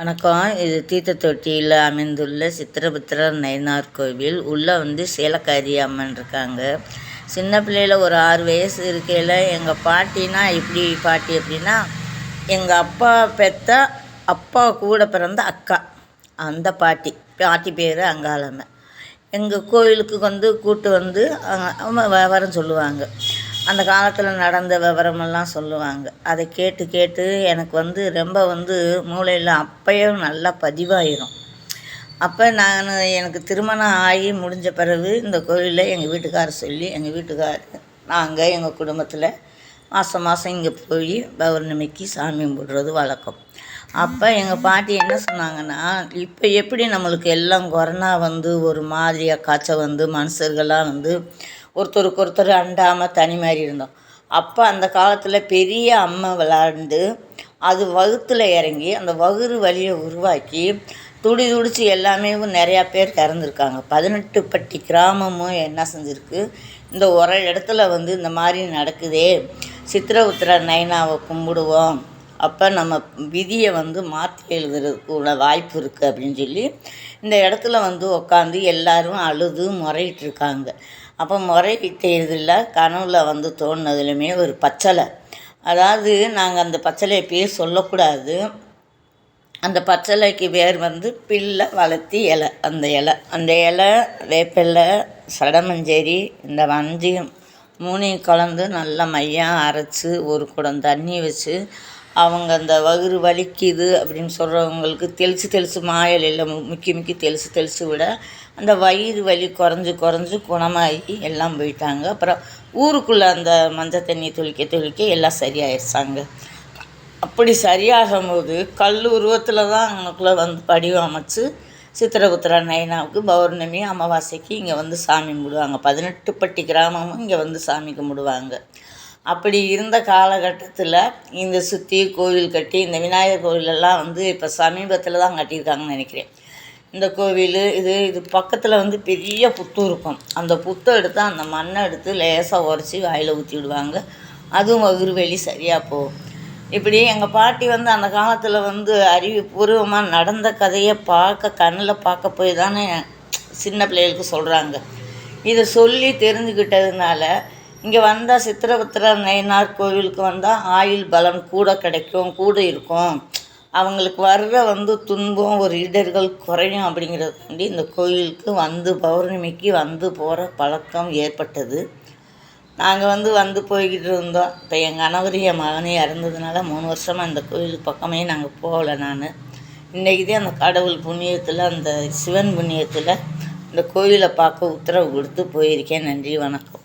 வணக்கம். இது தீர்த்த தொட்டியில் அமைந்துள்ள சித்திரபுத்திரர் நயினார் கோவில். உள்ளே வந்து சேலக்காரி அம்மன் இருக்காங்க. சின்ன பிள்ளையில் ஒரு ஆறு வயசு இருக்கையில் எங்கள் பாட்டினா எப்படி பாட்டி அப்படின்னா எங்கள் அப்பா பெத்த அப்பா கூட பிறந்த அக்கா. அந்த பாட்டி. பாட்டி பேர் அங்காளம்மை எங்கள் கோவிலுக்கு வந்து கூட்டு வந்து அவங்க சொல்லுவாங்க. அந்த காலத்தில் நடந்த விவரமெல்லாம் சொல்லுவாங்க. அதை கேட்டு கேட்டு எனக்கு வந்து ரொம்ப வந்து மூளையில் அப்பயும் நல்லா பதிவாயிரும். அப்போ நான் எனக்கு திருமணம் ஆகி முடிஞ்ச பிறகு இந்த கோயிலில் எங்கள் வீட்டுக்காரர் சொல்லி எங்கள் வீட்டுக்கார் நாங்கள் எங்கள் குடும்பத்தில் மாதம் மாதம் இங்கே போய் பௌர்ணமிக்கு சாமி கும்பிடுறது வழக்கம். அப்போ எங்கள் பாட்டி என்ன சொன்னாங்கன்னா இப்போ எப்படி நம்மளுக்கு எல்லாம் கொரோனா வந்து ஒரு மாதிரியாக காய்ச்சல் வந்து மனுஷர்கள்லாம் வந்து ஒருத்தருக்கு ஒருத்தர் அண்டாமல் தனி மாதிரி இருந்தோம். அப்போ அந்த காலத்தில் பெரிய அம்மை விளாண்டு அது வகுத்தில் இறங்கி அந்த வகுறு வழியை உருவாக்கி துடி துடிச்சு எல்லாமே நிறையா பேர் இறந்துருக்காங்க பதினெட்டு பட்டி கிராமமும் என்ன செஞ்சுருக்கு? இந்த ஒரு இடத்துல வந்து இந்த மாதிரி நடக்குதே. சித்திர உத்திர நைனாவை கும்பிடுவோம். அப்போ நம்ம விதியை வந்து மாற்றி எழுதுறதுக்குள்ள வாய்ப்பு இருக்குது அப்படின்னு சொல்லி இந்த இடத்துல வந்து உட்காந்து எல்லோரும் அழுது முறையிட்டு இருக்காங்க. அப்போ முறையிட்டதில் கனவில் வந்து தோணுனதுலையுமே ஒரு பச்சலை. அதாவது நாங்கள் அந்த பச்சலையை பேர் சொல்லக்கூடாது. அந்த பச்சலைக்கு பேர் வந்து பில்லை வளர்த்தி இலை. அந்த இலை. அந்த இலை வேப்பிலை சடமஞ்சேரி இந்த வஞ்சியம் மூணையும் கலந்து நல்லா மையம் அரைச்சி ஒரு குடம் தண்ணி வச்சு அவங்க அந்த வயிறு வலிக்குது அப்படின்னு சொல்கிறவங்களுக்கு தெளித்து தெளித்து மாயலையில் முக்கி முக்கி தெளித்து தெளித்து விட அந்த வயிறு வலி குறைஞ்சி குறைஞ்சி குணமாகி எல்லாம் போயிட்டாங்க. அப்புறம் ஊருக்குள்ளே அந்த மஞ்சள் தண்ணி துளிக்க துளிக்க எல்லாம் சரியாயிடுச்சாங்க அப்படி சரியாகும் போது கல் உருவத்தில் தான் அவங்களுக்குள்ளே வந்து படிவம் அமைச்சு சித்திரகுத்திர நயனாவுக்கு பௌர்ணமி அமாவாசைக்கு இங்கே வந்து சாமி கும்பிடுவாங்க. பதினெட்டு பட்டி கிராமமும் இங்கே வந்து சாமி கும்பிடுவாங்க. அப்படி இருந்த காலகட்டத்தில் இந்த சுற்றி கோவில் கட்டி இந்த விநாயகர் கோவிலெல்லாம் வந்து இப்போ சமீபத்தில் தான் கட்டியிருக்காங்கன்னு நினைக்கிறேன். இந்த கோவில் இது இது பக்கத்தில் வந்து பெரிய புத்து இருக்கும். அந்த புத்தை எடுத்து அந்த மண்ணை எடுத்து லேசாக உரைச்சி வாயில் ஊற்றி விடுவாங்க. அதுவும் வகுர்வெளி சரியாக போகும். இப்படி எங்கள் பாட்டி வந்து அந்த காலத்தில் வந்து அறிவுபூர்வமாக நடந்த கதையை பார்க்க கண்ணில் பார்க்க போய் தானே சின்ன பிள்ளைகளுக்கு சொல்கிறாங்க இதை சொல்லி தெரிஞ்சுக்கிட்டதுனால இங்கே வந்தால் சித்திரபுத்திர நயனார் கோவிலுக்கு வந்தால் ஆயுள் பலம் கூட கிடைக்கும் கூட இருக்கும். அவங்களுக்கு வர்ற வந்து துன்பம் ஒரு இடர்கள் குறையும் அப்படிங்கிறதுக்காண்டி இந்த கோயிலுக்கு வந்து பௌர்ணமிக்கு வந்து போகிற பழக்கம் ஏற்பட்டது. நாங்கள் வந்து வந்து போய்கிட்டு இருந்தோம். இப்போ எங்கள் கணவர் என் மகனே இறந்ததுனால மூணு வருஷமாக இந்த கோயிலுக்கு பக்கமே நாங்கள் போகல நான். இன்றைக்கி தான் அந்த கடவுள் புண்ணியத்தில் அந்த சிவன் புண்ணியத்தில் இந்த கோயிலை பார்க்க உத்தரவு கொடுத்து போயிருக்கேன். நன்றி வணக்கம்.